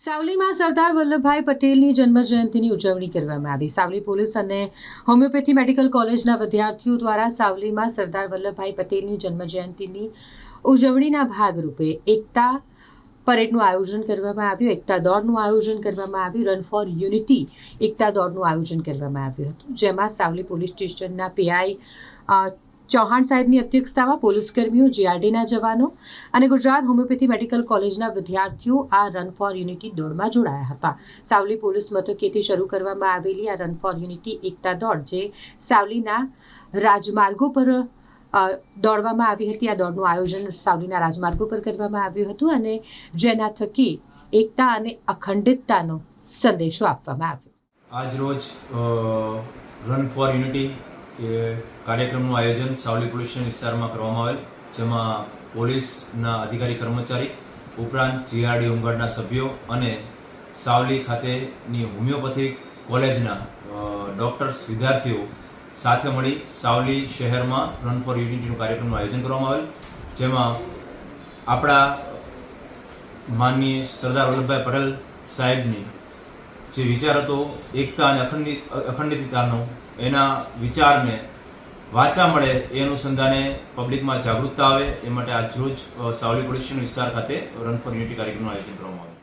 સાવલીમાં સરદાર વલ્લભભાઈ પટેલની જન્મ જયંતિની ઉજવણી કરવામાં આવી. સાવલી પોલીસ અને હોમિયોપેથી મેડિકલ કોલેજના વિદ્યાર્થીઓ દ્વારા સાવલીમાં સરદાર વલ્લભભાઈ પટેલની જન્મ જયંતિની ઉજવણીના ભાગરૂપે એકતા પરેડનું આયોજન કરવામાં આવ્યું. એકતા દોડનું આયોજન કરવામાં આવ્યું. રન ફોર યુનિટી એકતા દોડનું આયોજન કરવામાં આવ્યું હતું, જેમાં સાવલી પોલીસ સ્ટેશનના પીઆઈ ચૌહાણ સાહેબની અધ્યક્ષતામાં પોલીસકર્મીઓ જીઆરડીના જવાનો અને ગુજરાત હોમિયોપેથી મેડિકલ કોલેજના વિદ્યાર્થીઓ આ રન ફોર યુનિટી દોડમાં જોડાયા હતા. સાવલી પોલીસ મથકેથી શરૂ કરવામાં આવેલી આ રન ફોર યુનિટી એકતા દોડ, જે સાવલીના રાજમાર્ગો પર દોડવામાં આવી હતી. આ દોડનું આયોજન સાવલીના રાજમાર્ગો પર કરવામાં આવ્યું હતું અને જેના થકી એકતા અને અખંડિતતાનો સંદેશો આપવામાં આવ્યો. આજ રોજ રન ફોર યુનિટી એ કાર્યક્રમનું આયોજન સાવલી પોલીસ વિસ્તારમાં કરવામાં આવેલ, જેમાં પોલીસના અધિકારી કર્મચારી, ઉપરાંત જીઆરડી હોમગાર્ડના સભ્યો અને સાવલી ખાતેની હોમિયોપેથિક કોલેજના ડૉક્ટર્સ વિદ્યાર્થીઓ સાથે મળી સાવલી શહેરમાં રન ફોર યુનિટીનું કાર્યક્રમનું આયોજન કરવામાં આવેલ, જેમાં આપણા માનનીય સરદાર વલ્લભભાઈ પટેલ સાહેબની જે વિચાર હતો, એકતા અને અખંડિત, અખંડિતતાનો એના વિચારને વાંચા મળે એ અનુસંધાને પબ્લિકમાં જાગૃતતા આવે એ માટે આજરોજ સાવલી પોલીસ વિસ્તાર ખાતે રન ફોર યુનિટી કાર્યક્રમનું આયોજન કરવામાં આવ્યું.